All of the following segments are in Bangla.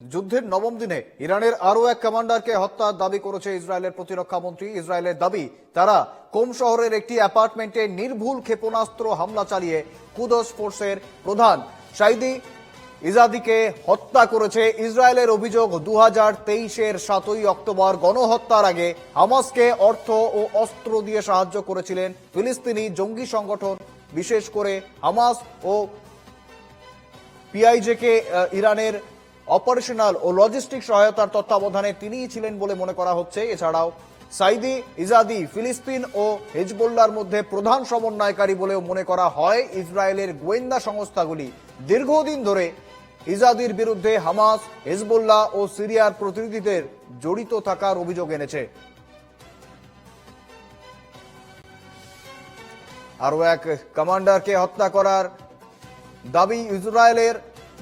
যুদ্ধের নবম দিনে ইরানের আরও এক কমান্ডারকে হত্যার দাবি করেছে ইসরায়েলের প্রতিরক্ষা মন্ত্রী। ইসরায়েলের দাবি, তারা কোম শহরের একটি অ্যাপার্টমেন্টে নির্ভুল ক্ষেপণাস্ত্র হামলা চালিয়ে কুদস ফোর্সের প্রধান সাইদি ইজাদিকে হত্যা করেছে। ইসরায়েলের অভিযোগ দু হাজার তেইশের সাতই অক্টোবর গণহত্যার আগে হামাসকে অর্থ ও অস্ত্র দিয়ে সাহায্য করেছিলেন ফিলিস্তিনি জঙ্গি সংগঠন, বিশেষ করে হামাস ও পিআইজেকে ইরানের অপারেশনাল ও লজিস্টিক সহায়তার তত্ত্বাবধানে তিনিই ছিলেন বলে মনে করা হচ্ছে। এছাড়াও সাইদি, ইজাদি, ফিলিস্তিন ও হেজবোল্লার মধ্যে প্রধান সমন্বয়কারী বলেও মনে করা হয় ইসরায়েলের গোয়েন্দা সংস্থাগুলি দীর্ঘদিন ধরে ইজাদির বিরুদ্ধে হামাস, হেজবোল্লাহ ও সিরিয়ার প্রতিনিধিদের জড়িত থাকার অভিযোগ এনেছে। আরও এক কমান্ডারকে হত্যা করার দাবি ইসরায়েলের।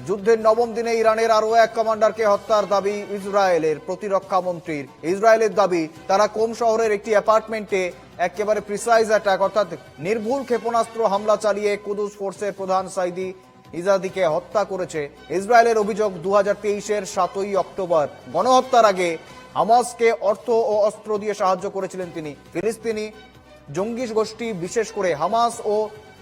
যুদ্ধের নবম দিনে ইরানের আরও এক কমান্ডারকে হত্যার দাবি ইসরায়েলের প্রতিরক্ষা মন্ত্রীর। ইসরায়েলের দাবি, তারা কোম শহরের একটি অ্যাপার্টমেন্টে একেবারে প্রিসাইজ অ্যাটাক অর্থাৎ নির্ভুল ক্ষেপণাস্ত্র হামলা চালিয়ে কুদুস ফোর্সের প্রধান সাইদি ইজাদিকে হত্যা করেছে। ইসরায়েলের অভিযোগ দু হাজার তেইশের সাতই অক্টোবর। গণহত্যার আগে হামাসকে অর্থ ও অস্ত্র দিয়ে সাহায্য করেছিলেন তিনি। ফিলিস্তিনি জঙ্গিস গোষ্ঠী, বিশেষ করে হামাস ও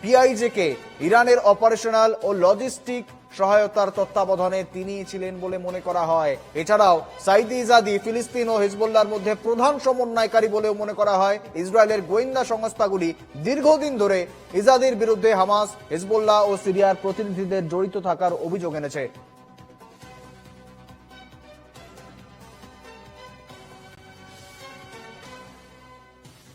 পিআইজেকে ইরানের অপারেশনাল ও লজিস্টিক সহায়তার তত্ত্বাবধানে তিনি ছিলেন বলে মনে করা হয়। এছাড়াও, সাইদি ইজাদি ফিলিস্তিন ও হিজবুল্লার মধ্যে প্রধান সমন্বয়কারী বলেও মনে করা হয়, ইসরায়েলের গোয়েন্দা সংস্থাগুলি দীর্ঘদিন ধরে ইজাদির বিরুদ্ধে হামাস, হিজবুল্লাহ ও সিরিয়ার প্রতিনিধিদের জড়িত থাকার অভিযোগ এনেছে।